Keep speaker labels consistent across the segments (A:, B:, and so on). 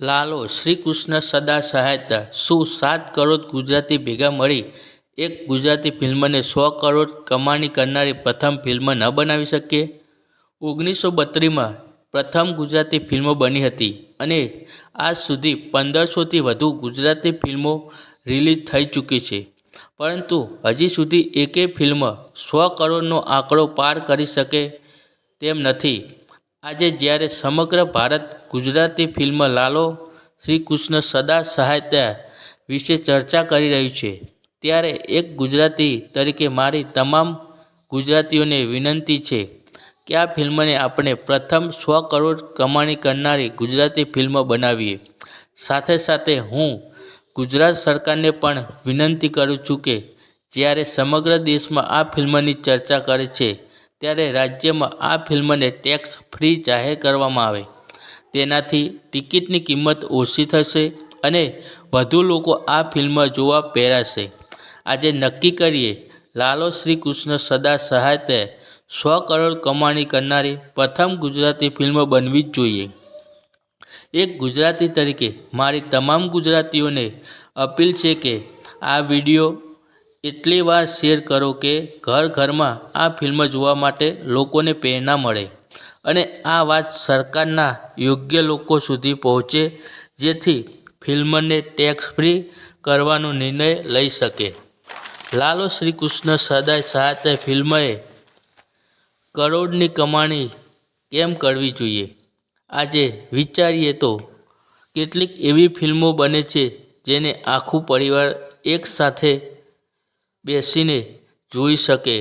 A: લાલો શ્રી કૃષ્ણ સદા સહાયતા. શું સાત કરોડ ગુજરાતી ભેગા મળી? એક ગુજરાતી ફિલ્મને સો કરોડ કમાણી કરનારી પ્રથમ ફિલ્મ ન બનાવી શકે ઓગણીસો બત્રીસમાં પ્રથમ ગુજરાતી ફિલ્મો બની હતી અને આજ સુધી પંદરસોથી વધુ ગુજરાતી ફિલ્મો રિલીઝ થઈ ચૂકી છે. પરંતુ હજી સુધી એકે ફિલ્મ સો કરોડનો આંકડો પાર કરી શકે તેમ નથી. આજે જ્યારે સમગ્ર ભારત ગુજરાતી ફિલ્મ લાલો શ્રી કૃષ્ણ સદા સહાયતા વિશે ચર્ચા કરી રહ્યું છે, ત્યારે એક ગુજરાતી તરીકે મારી તમામ ગુજરાતીઓને વિનંતી છે કે આ ફિલ્મને આપણે પ્રથમ સો કરોડ કમાણી કરનારી ગુજરાતી ફિલ્મ બનાવીએ. સાથે સાથે હું ગુજરાત સરકારને પણ વિનંતી કરું છું કે જ્યારે સમગ્ર દેશમાં આ ફિલ્મની ચર્ચા કરે છે ત્યારે રાજ્યમાં આ ફિલ્મને ટેક્સ ફ્રી જાહેર કરવામાં આવે. તેનાથી ટિકિટની કિંમત ઓછી થશે અને વધુ લોકો આ ફિલ્મ જોવા પહેરાશે. આજે નક્કી કરીએ, લાલો શ્રી કૃષ્ણ સદા સહાયતા સો કરોડ કમાણી કરનારી પ્રથમ ગુજરાતી ફિલ્મ બનવી જ જોઈએ. એક ગુજરાતી તરીકે મારી તમામ ગુજરાતીઓને અપીલ છે કે આ વીડિયો એટલી વાર શેર કરો કે ઘર ઘરમાં આ ફિલ્મ જોવા માટે લોકોને પ્રેરણા મળે. અને આ વાત સરકારના યોગ્ય લોકો સુધી પહોંચે, જેથી ફિલ્મને ટેક્સ ફ્રી કરવાનો નિર્ણય લઈ શકે. લાલો શ્રી કૃષ્ણ સદાય સાથે ફિલ્મએ કરોડની કમાણી કેમ કરવી જોઈએ? આજે વિચારીએ તો કેટલીક એવી ફિલ્મો બને છે જેને આખું પરિવાર એકસાથે બેસીને જોઈ શકે.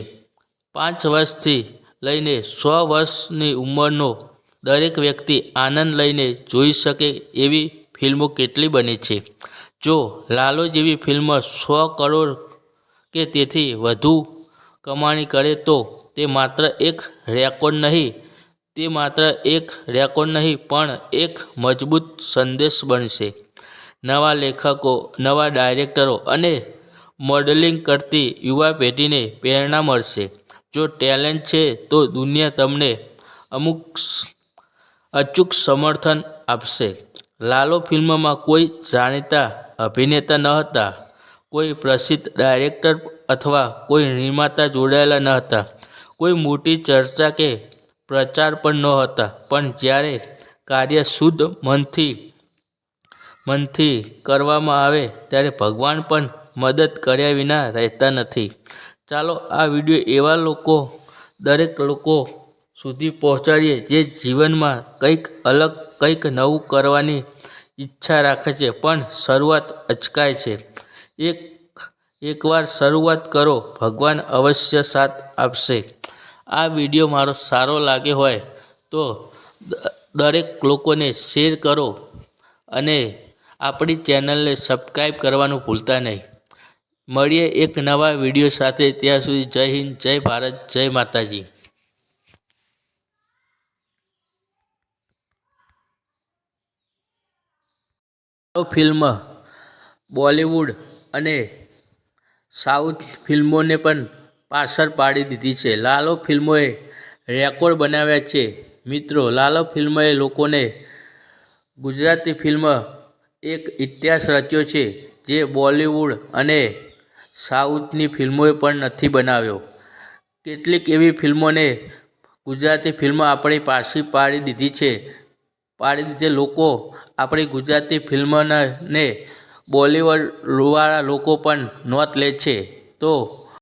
A: પાંચ વર્ષથી લઈને સો વર્ષની ઉંમરનો દરેક વ્યક્તિ આનંદ લઈને જોઈ શકે એવી ફિલ્મો કેટલી બની છે. જો લાલો જેવી ફિલ્મ સો કરોડ કે તેથી વધુ કમાણી કરે તો તે માત્ર એક રેકોર્ડ નહીં, તે માત્ર એક રેકોર્ડ નહીં, પણ એક મજબૂત સંદેશ બનશે. નવા લેખકો, નવા ડાયરેક્ટરો અને મોડલિંગ કરતી યુવા પેઢીને પ્રેરણા મળશે. જો ટેલેન્ટ છે તો દુનિયા તમને અમુક અચૂક સમર્થન આપશે. લાલો ફિલ્મમાં કોઈ જાણીતા અભિનેતા ન હતા. કોઈ પ્રસિદ્ધ ડાયરેક્ટર અથવા કોઈ નિર્માતા જોડાયેલા ન હતા. કોઈ મોટી ચર્ચા કે પ્રચાર પણ ન હતા. પણ જ્યારે કાર્ય શુદ્ધ મનથી મનથી કરવામાં આવે ત્યારે ભગવાન પણ મદદ કર્યા વિના રહેતા નથી. ચાલો આ વીડિયો એવા લોકો, દરેક લોકો સુધી પહોંચાડીએ જે જીવનમાં કંઈક અલગ, કંઈક નવું કરવાની ઈચ્છા રાખે છે, પણ શરૂઆત અચકાય છે. એક, એકવાર શરૂઆત કરો, ભગવાન અવશ્ય સાથ આપશે. આ વીડિયો મારો સારો લાગે હોય તો દરેક લોકોને શેર કરો અને આપણી ચેનલને સબસ્ક્રાઈબ કરવાનું ભૂલતા નહીં. મળીએ એક નવા વીડિયો સાથે. ત્યાં સુધી જય હિન્દ, જય ભારત, જય માતાજી. ફિલ્મ બોલિવૂડ અને સાઉથ ફિલ્મોને પણ પાછળ પાડી દીધી છે. લાલો ફિલ્મોએ રેકોર્ડ બનાવ્યા છે. મિત્રો, લાલો ફિલ્મએ લોકોને ગુજરાતી ફિલ્મ એક ઇતિહાસ રચ્યો છે, જે બોલિવૂડ અને સાઉથની ફિલ્મોએ પણ નથી બનાવ્યો. કેટલીક એવી ફિલ્મોને ગુજરાતી ફિલ્મ આપણી પાછી પાડી દીધી છે. પાડી દીધે લોકો આપણી ગુજરાતી ફિલ્મને બોલિવૂડવાળા લોકો પણ નોંધ લે છે. તો